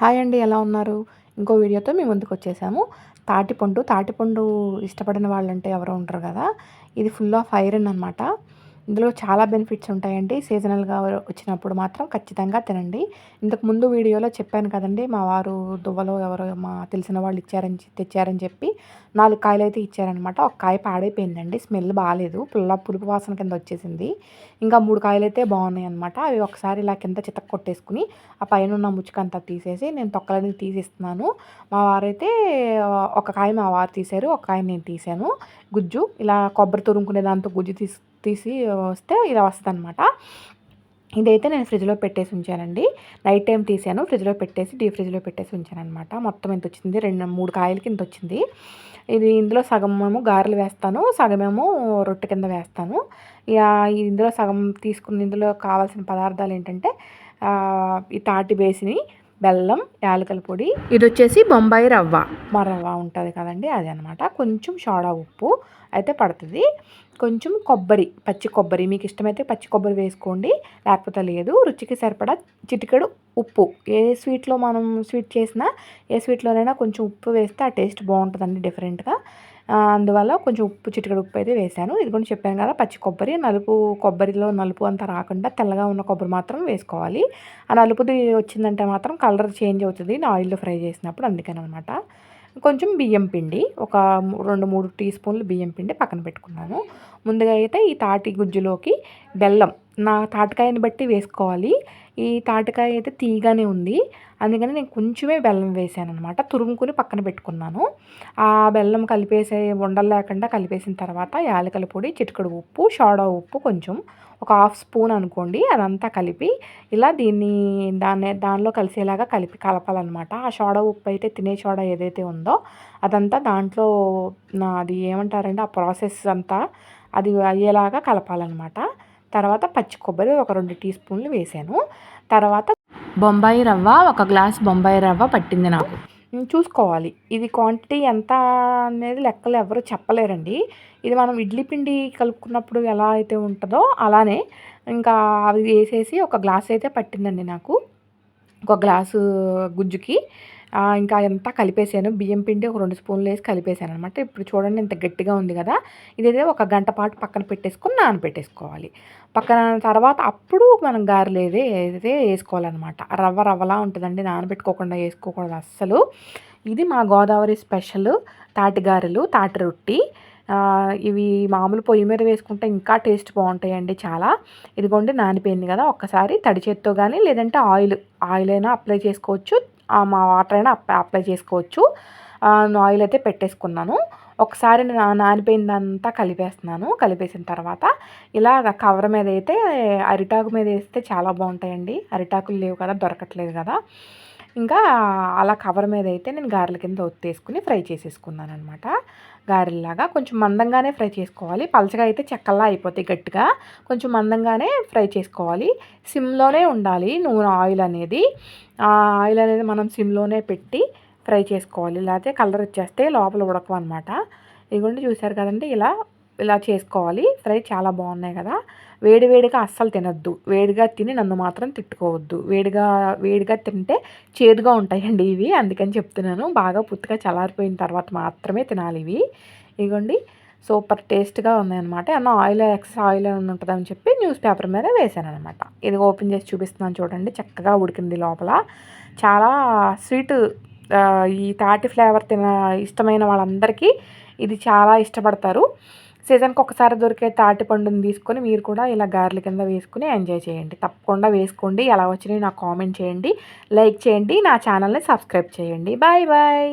Hi అండి ఎలా ఉన్నారు? ఇంకో వీడియోతో మేము ముందుకు వచ్చేసాము. తాటిపండు తాటిపండు ఇష్టపడిన వాళ్ళంటే ఎవరో ఉంటారు కదా. ఇది ఫుల్ ఆఫ్ ఐరన్ అనమాట ఇందులో చాలా బెనిఫిట్స్ ఉంటాయండి. సీజనల్గా వచ్చినప్పుడు మాత్రం ఖచ్చితంగా తినండి. ఇంతకు ముందు వీడియోలో చెప్పాను కదండి మా వారు దువ్వలో ఎవరో మా తెలిసిన వాళ్ళు ఇచ్చారని తెచ్చారని చెప్పి నాలుగు కాయలు అయితే ఇచ్చారనమాట. ఒక కాయ పాడైపోయిందండి స్మెల్ బాగాలేదు పుల్ల పులుపు వాసన కింద వచ్చేసింది. ఇంకా మూడు కాయలు అయితే బాగున్నాయి అనమాట అవి ఒకసారి ఇలా కింద చితక్ కొట్టేసుకుని ఆ పైన ఉన్న ముచ్చుకంతా తీసేసి నేను తొక్కలని తీసేస్తున్నాను. మా వారైతే ఒక కాయ మా వారు తీశారు ఒక కాయ నేను తీసాను గుజ్జు ఇలా కొబ్బరి తురుముకునే దాంతో గుజ్జు తీసి తీసి వస్తే ఇలా వస్తుంది అనమాట ఇదైతే నేను ఫ్రిడ్జ్లో పెట్టేసి ఉంచానండి. నైట్ టైం తీసాను. ఫ్రిడ్జ్లో పెట్టేసి డీ ఫ్రిడ్జ్లో పెట్టేసి ఉంచాను అనమాట మొత్తం ఎంత వచ్చింది? రెండు మూడు కాయలకి ఇంత వచ్చింది. ఇది ఇందులో సగం ఏమో గారెలు వేస్తాను. సగమేమో రొట్టె కింద వేస్తాను. ఇక ఇందులో సగం తీసుకున్న ఇందులో కావాల్సిన పదార్థాలు ఏంటంటే ఈ తాటి బేసిని బెల్లం యాలకల పొడి. ఇది వచ్చేసి బొంబాయి రవ్వ. మా రవ్వ ఉంటుంది కదండి అది అనమాట కొంచెం సోడా ఉప్పు అయితే పడుతుంది. కొంచెం కొబ్బరి పచ్చి కొబ్బరి. మీకు ఇష్టమైతే పచ్చి కొబ్బరి వేసుకోండి లేకపోతే లేదు. రుచికి సరిపడా చిటికెడు ఉప్పు. ఏ స్వీట్లో మనం స్వీట్ చేసినా ఏ స్వీట్లోనైనా కొంచెం ఉప్పు వేస్తే ఆ టేస్ట్ బాగుంటుందండి డిఫరెంట్గా అందువల్ల కొంచెం ఉప్పు చిటికడు ఉప్పు అయితే వేసాను ఇది కూడా చెప్పాను కదా పచ్చి కొబ్బరి నలుపు కొబ్బరిలో నలుపు అంతా రాకుండా తెల్లగా ఉన్న కొబ్బరి మాత్రం వేసుకోవాలి. ఆ నలుపుది వచ్చిందంటే మాత్రం కలర్ చేంజ్ అవుతుంది. ఆయిల్లో ఫ్రై చేసినప్పుడు అందుకని అనమాట కొంచెం బియ్యం పిండి ఒక రెండు మూడు టీ స్పూన్లు బియ్యం పిండి పక్కన పెట్టుకున్నాను. ముందుగా అయితే ఈ తాటి గుజ్జులోకి బెల్లం నా తాటికాయని బట్టి వేసుకోవాలి. ఈ తాటికాయ అయితే తీగానే ఉంది. అందుకని నేను కొంచెమే బెల్లం వేసాను అనమాట తురుముకుని పక్కన పెట్టుకున్నాను. ఆ బెల్లం కలిపేసే ఉండలు లేకుండా కలిపేసిన తర్వాత యాలకల పొడి చిటికడు ఉప్పు సోడా ఉప్పు కొంచెం ఒక హాఫ్ స్పూన్ అనుకోండి. అదంతా కలిపి ఇలా దీన్ని దాన్ని దానిలో కలిసేలాగా కలిపి కలపాలన్నమాట. ఆ సోడా ఉప్పు అయితే తినే సోడా ఏదైతే ఉందో అదంతా దాంట్లో అది ఏమంటారంటే ఆ ప్రాసెస్ అంతా అది అయ్యేలాగా కలపాలన్నమాట. తర్వాత పచ్చి కొబ్బరి ఒక రెండు టీ స్పూన్లు వేసాను. తర్వాత బొంబాయి రవ్వ ఒక గ్లాస్ బొంబాయి రవ్వ పట్టింది నాకు. చూసుకోవాలి. ఇది క్వాంటిటీ ఎంత అనేది లెక్కలు ఎవరు చెప్పలేరండి. ఇది మనం ఇడ్లీ పిండి కలుపుకున్నప్పుడు ఎలా అయితే ఉంటుందో అలానే ఇంకా అవి వేసేసి ఒక గ్లాస్ అయితే పట్టిందండి నాకు. ఒక గ్లాసు గుజ్జుకి. ఇంకా అంతా కలిపేసాను బియ్యం పిండి ఒక రెండు స్పూన్లు వేసి కలిపేసాను అనమాట ఇప్పుడు చూడండి ఇంత గట్టిగా ఉంది కదా. ఇదైతే ఒక గంట పాటు పక్కన పెట్టేసుకుని నానబెట్టేసుకోవాలి. పక్కన తర్వాత అప్పుడు మనం గారెలు ఏదే ఏదైతే వేసుకోవాలన్నమాట. రవ్వ రవ్వలా ఉంటుందండి. నానబెట్టుకోకుండా వేసుకోకూడదు అస్సలు. ఇది మా గోదావరి స్పెషల్ తాటి గారెలు తాటి రొట్టి. ఇవి మామూలు పొయ్యి మీద వేసుకుంటే ఇంకా టేస్ట్ బాగుంటాయండి చాలా. ఇదిగోండి నానిపోయింది కదా. ఒక్కసారి తడి చేత్తో కానీ లేదంటే ఆయిల్ ఆయిల్ అయినా అప్లై చేసుకోవచ్చు. మా వాటర్ అయినా అప్లై చేసుకోవచ్చు. ఆయిల్ అయితే పెట్టేసుకున్నాను. ఒకసారి నానిపోయిందంతా కలిపేస్తున్నాను. కలిపేసిన తర్వాత ఇలా కవర్ మీద అయితే అరిటాకు మీద వేస్తే చాలా బాగుంటాయండి. అరిటాకులు లేవు కదా దొరకట్లేదు కదా. ఇంకా అలా కవర్ మీద అయితే నేను గారెల కింద ఒత్తేసుకుని ఫ్రై చేసేసుకున్నాను అనమాట గారెల్లాగా కొంచెం మందంగానే ఫ్రై చేసుకోవాలి. పలచగా అయితే చెక్కల్లా అయిపోతాయి గట్టిగా. కొంచెం మందంగానే ఫ్రై చేసుకోవాలి. సిమ్లోనే ఉండాలి నూనె ఆయిల్ అనేది. ఆయిల్ అనేది మనం సిమ్లోనే పెట్టి ఫ్రై చేసుకోవాలి. లేకపోతే కలర్ వచ్చేస్తే లోపల ఉడకవు అనమాట ఇదిగోండి చూసారు కదండి ఇలా ఇలా చేసుకోవాలి. ఫ్రై చాలా బాగున్నాయి కదా. వేడివేడిగా అస్సలు తినద్దు. వేడిగా తిని నన్ను మాత్రం తిట్టుకోవద్దు. వేడిగా వేడిగా తింటే చేదుగా ఉంటాయండి ఇవి. అందుకని చెప్తున్నాను. బాగా పుత్తుగా చల్లారిపోయిన తర్వాత మాత్రమే తినాలి ఇవి. ఇదిగోండి. సూపర్ టేస్ట్గా ఉన్నాయన్నమాట. అన్న ఆయిల్ ఎక్సెస్ ఆయిల్ ఉంటుందని చెప్పి న్యూస్ పేపర్ మీద వేసాను అనమాట ఇది ఓపెన్ చేసి చూపిస్తున్నాను చూడండి. చక్కగా ఉడికింది లోపల. చాలా స్వీట్ ఈ తాటి ఫ్లేవర్ తిన ఇష్టమైన వాళ్ళందరికీ ఇది చాలా ఇష్టపడతారు. సీజన్కి ఒకసారి దొరికే తాటి పండుని తీసుకొని మీరు కూడా ఇలా గారెల కింద వేసుకుని ఎంజాయ్ చేయండి. తప్పకుండా వేసుకోండి. ఎలా వచ్చినాయి నాకు కామెంట్ చేయండి. లైక్ చేయండి. నా ఛానల్ని సబ్స్క్రైబ్ చేయండి. Bye bye.